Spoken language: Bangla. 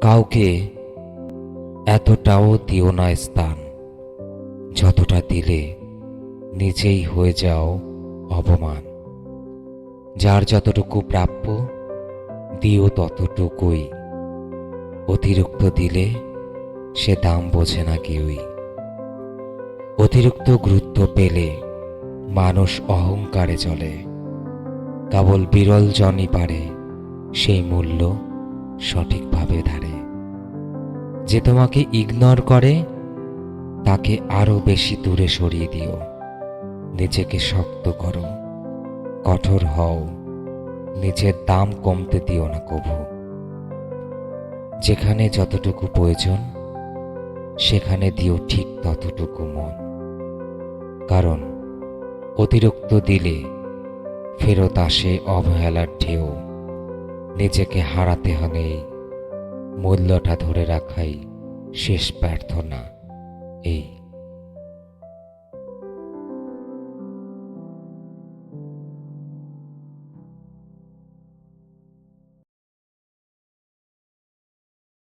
কাউকে এতটাও দিও না স্থান, যতটা দিলে নিজেই হয়ে যাও অপমান। যার যতটুকু প্রাপ্য, দিও ততটুকুই। অতিরিক্ত দিলে সে দাম বোঝে না কেউই। অতিরিক্ত গুরুত্ব পেলে মানুষ অহংকারে চলে। কেবল বিরল জনই পারে সেই মূল্য সঠিকভাবে ধারে। যে তোমাকে ইগনোর করে, তাকে আরও বেশি দূরে সরিয়ে দিও। নিজেকে শক্ত করো, কঠোর হও, নিজের দাম কমতে দিও না কভু। যেখানে যতটুকু প্রয়োজন, সেখানে দিও ঠিক ততটুকু মন। কারণ, অতিরিক্ত দিলে ফেরত আসে অবহেলার ঢেউ। নিজেকে হারাতে হবে মূল্যটা ধরে রাখাই শেষ প্রার্থনা। এই